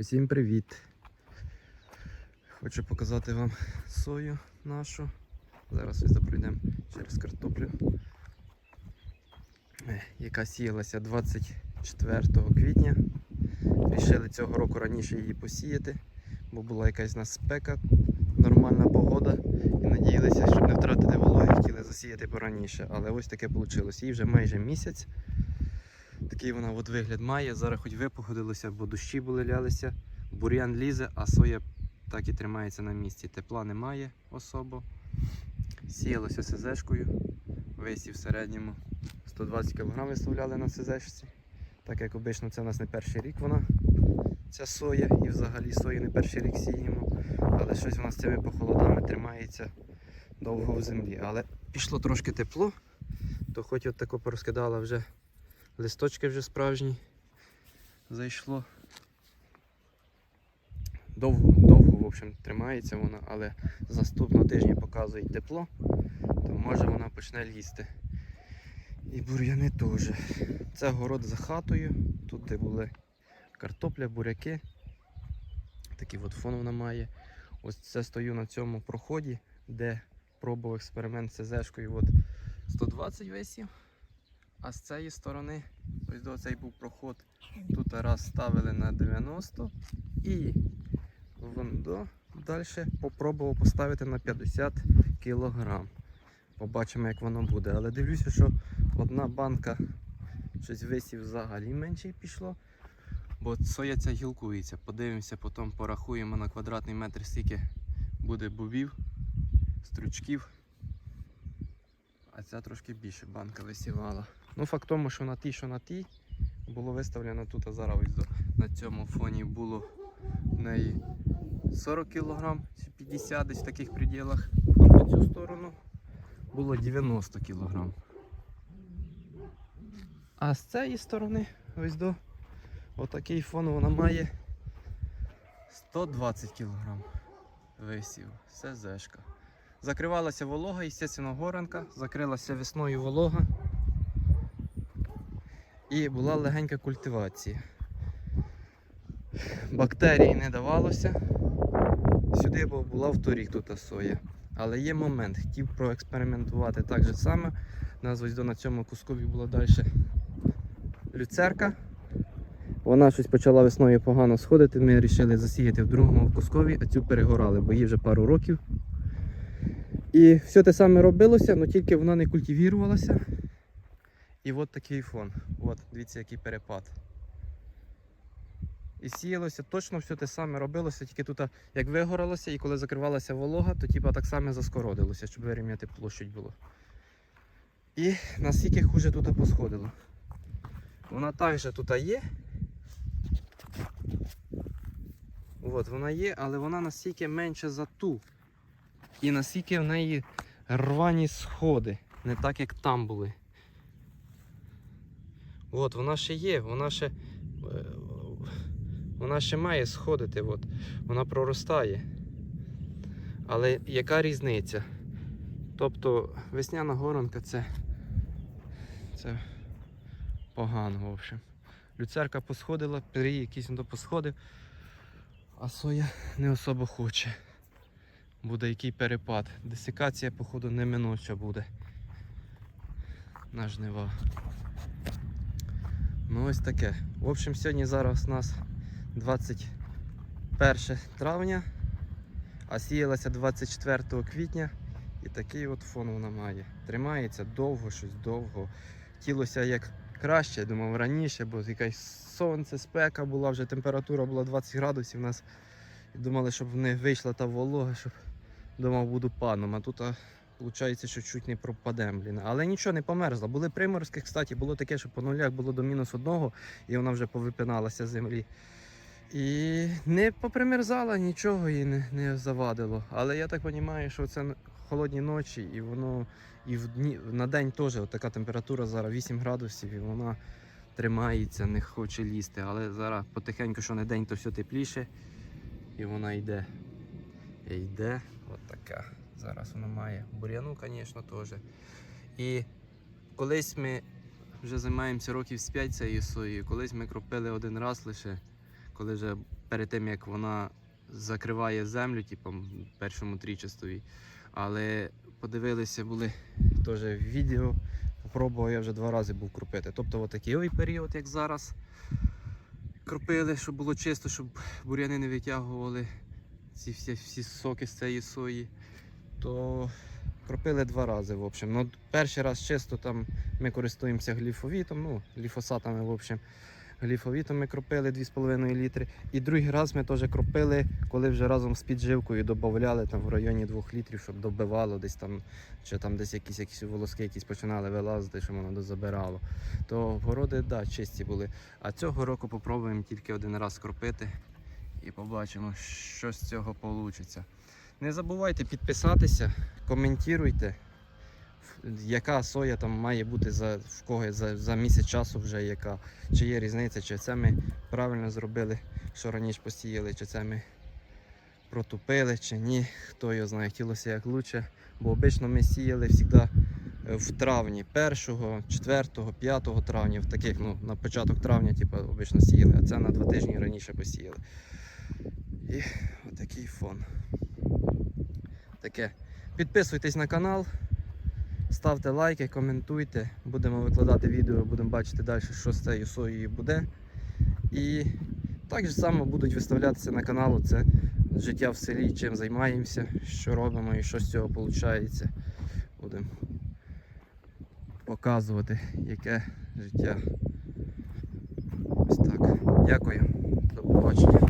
Усім привіт! Хочу показати вам сою нашу. Зараз ось пройдемо через картоплю, е, яка сіялася 24 квітня. Рішили цього року раніше її посіяти, бо була якась у нас спека, нормальна погода. І надіялися, щоб не втратити вологи, хотіли засіяти пораніше. Але ось таке вийшло. Їй вже майже місяць. Такий вона от вигляд має. Зараз хоч випогодилося, бо дощі були лялися, бур'ян лізе, а соя так і тримається на місці. Тепла немає особо. Сіялося СЗшкою. Висів в середньому 120 кг виставляли на СЗшці. Так як обично це у нас не перший рік вона, ця соя, і взагалі сою не перший рік сіємо. Але щось у нас цими похолодами тримається довго в землі. Але пішло трошки тепло, то хоч от тако порозкидала вже листочки вже справжні зайшло. Довго, довго, в общем, тримається вона, але з наступного тижня показує тепло, то може вона почне лізти. І бур'яни теж. Це город за хатою, тут де були картопля, буряки. Такий от фон вона має. Ось це стою на цьому проході, де пробував експеримент з ЗЕшкою. От 120 висів. А з цієї сторони, ось до цей був проход. Тут раз ставили на 90 і вон далі попробував поставити на 50 кг. Побачимо, як воно буде. Але дивлюся, що одна банка щось висів взагалі менше пішло. Бо соя ця гілкується. Подивимося, потім порахуємо на квадратний метр, скільки буде бубів, стручків. А ця трошки більше банка висівала. Ну, факт тому, що на тій, що на тій, було виставлено тут, а зараз на цьому фоні було в неї 40 кг 50 десь в таких пределах. А по цю сторону було 90 кг. А з цієї сторони, ось до отакий фон вона має 120 кг висів. Це зешка. Закривалася волога, естественно, горанка, закрилася весною волога. І була легенька культивація. Бактерій не давалося. Сюди бо була вторік тут соя. Але є момент, хотів проекспериментувати так же саме. У до на цьому кускові була далі люцерка. Вона щось почала весною погано сходити. Ми вирішили засіяти в другому кускові, а цю перегорали, бо їй вже пару років. І все те саме робилося, але тільки вона не культивірувалася. І от такий фон. От, дивіться, який перепад. І сіялося точно все те саме робилося, тільки тут як вигоралося, і коли закривалася волога, то типа так само заскородилося, щоб вирівняти площадь було. І наскільки хуже тут посходило. Вона також тут є. От, вона є, але вона настільки менше за ту. І наскільки в неї рвані сходи, не так як там були. От, вона ще є, вона ще. е, Вона ще має сходити, от. вона проростає. Але яка різниця? Тобто весняна горонка це. Це погано, в общем. Люцерка посходила, пирій якийсь не посходив, а соя не особо хоче. Буде який перепад. Десикація, походу, неминуча буде. На жнива. Ну ось таке. В общем, сьогодні зараз у нас 21 травня, а сіялася 24 квітня. І такий от фон вона має. Тримається довго, щось довго. Хотілося як краще, думав раніше, бо якесь сонце, спека була, вже температура була 20 градусів. У нас думали, щоб не вийшла та волога, щоб думав, буду паном. А тут виходить, що чуть не пропадемо. Блін. Але нічого не померзла. Були приморські, кстати, було таке, що по нулях було до мінус одного, і вона вже повипиналася з землі. І не попримерзала, нічого їй не, не завадило. Але я так розумію, що це холодні ночі, і воно і в дні, на день теж така температура зараз 8 градусів, і вона тримається, не хоче лізти. Але зараз потихеньку, що не день, то все тепліше. І вона йде. І йде. От. Зараз вона має. Бур'яну, звісно, теж. І колись ми вже займаємося років з 5 цією соєю, колись ми кропили один раз лише, коли вже перед тим як вона закриває землю, типу, першому трічастові. Але подивилися, були теж відео. Попробував я вже два рази був кропити. Тобто отакий період, як зараз. Кропили, щоб було чисто, щоб бур'яни не витягували ці всі, всі соки з цієї сої. То кропили два рази. В общем. Ну, перший раз чисто там ми користуємося гліфовітом, ну, гліфосатами, в общем. Гліфовітом ми кропили 2,5 літри. І другий раз ми теж кропили, коли вже разом з підживкою додавали там в районі 2 літрів, щоб добивало десь там, чи там десь якісь, якісь волоски якісь починали вилазити, щоб воно дозабирало. То городи, да, чисті були. А цього року попробуємо тільки один раз кропити і побачимо, що з цього вийде. Не забувайте підписатися, коментуйте, яка соя там має бути за, в кого за, за місяць часу вже яка. Чи є різниця, чи це ми правильно зробили, що раніше посіяли, чи це ми протупили, чи ні. Хто його знає, хотілося як краще. Бо обично ми сіяли завжди в травні, 1, 4, 5 травня, в таких, ну, на початок травня, типу, обично сіяли, а це на два тижні раніше посіяли. І отакий фон. Таке. Підписуйтесь на канал, ставте лайки, коментуйте. Будемо викладати відео, будемо бачити далі, що з цією соєю буде. І так же само будуть виставлятися на каналу. Це життя в селі, чим займаємося, що робимо і що з цього виходить. Будемо показувати, яке життя. Ось так. Дякую. До побачення.